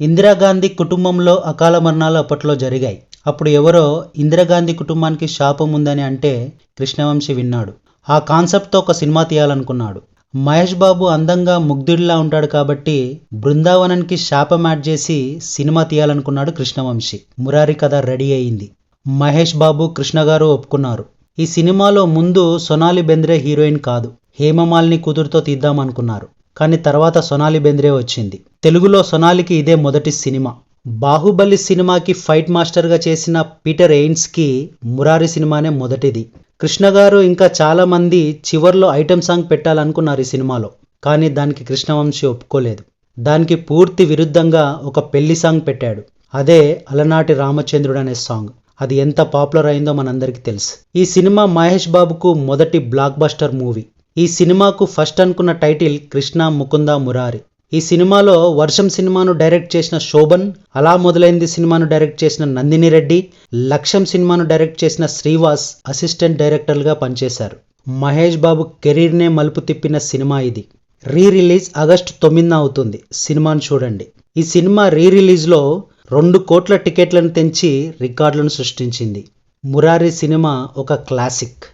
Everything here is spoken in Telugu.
ఇందిరాగాంధీ కుటుంబంలో అకాల మరణాలు అప్పట్లో జరిగాయి. అప్పుడు ఎవరో ఇందిరాగాంధీ కుటుంబానికి శాపం ఉందని అంటే కృష్ణవంశీ విన్నాడు. ఆ కాన్సెప్ట్తో ఒక సినిమా తీయాలనుకున్నాడు. మహేష్ బాబు అందంగా ముగ్ధుడిలా ఉంటాడు కాబట్టి బృందావనానికి శాపం యాడ్ చేసి సినిమా తీయాలనుకున్నాడు కృష్ణవంశి. మురారి కథ రెడీ అయింది. మహేష్ బాబు కృష్ణ గారు ఒప్పుకున్నారు. ఈ సినిమాలో ముందు సొనాలి బెంద్రే హీరోయిన్ కాదు. హేమమాలిని కూతురుతో తీద్దామనుకున్నారు. కానీ తర్వాత సొనాలి బెంద్రే వచ్చింది. తెలుగులో సొనాలికి ఇదే మొదటి సినిమా. బాహుబలి సినిమాకి ఫైట్ మాస్టర్గా చేసిన పీటర్ ఎయిన్స్కి మురారి సినిమానే మొదటిది. కృష్ణ గారు ఇంకా చాలామంది చివర్లో ఐటెం సాంగ్ పెట్టాలనుకున్నారు ఈ సినిమాలో. కానీ దానికి కృష్ణవంశీ ఒప్పుకోలేదు. దానికి పూర్తి విరుద్ధంగా ఒక పెళ్ళి సాంగ్ పెట్టాడు. అదే అలనాటి రామచంద్రుడు అనే సాంగ్. అది ఎంత పాపులర్ అయిందో మనందరికీ తెలుసు. ఈ సినిమా మహేష్ బాబుకు మొదటి బ్లాక్ బస్టర్ మూవీ ఈ సినిమాకు ఫస్ట్ అనుకున్న టైటిల్ కృష్ణ ముకుంద మురారి. ఈ సినిమాలో వర్షం సినిమాను డైరెక్ట్ చేసిన శోభన్ అలా మొదలైంది సినిమాను డైరెక్ట్ చేసిన నందిని రెడ్డి లక్ష్యం సినిమాను డైరెక్ట్ చేసిన శ్రీవాస్ అసిస్టెంట్ డైరెక్టర్గా పనిచేశారు. మహేష్ బాబు కెరీర్నే మలుపు తిప్పిన సినిమా ఇది. రీ రిలీజ్ ఆగస్టు తొమ్మిదిన అవుతుంది. సినిమాను చూడండి. ఈ సినిమా రీ రిలీజ్లో రెండు కోట్ల టికెట్లను తెంచి రికార్డులను సృష్టించింది. మురారి సినిమా ఒక క్లాసిక్.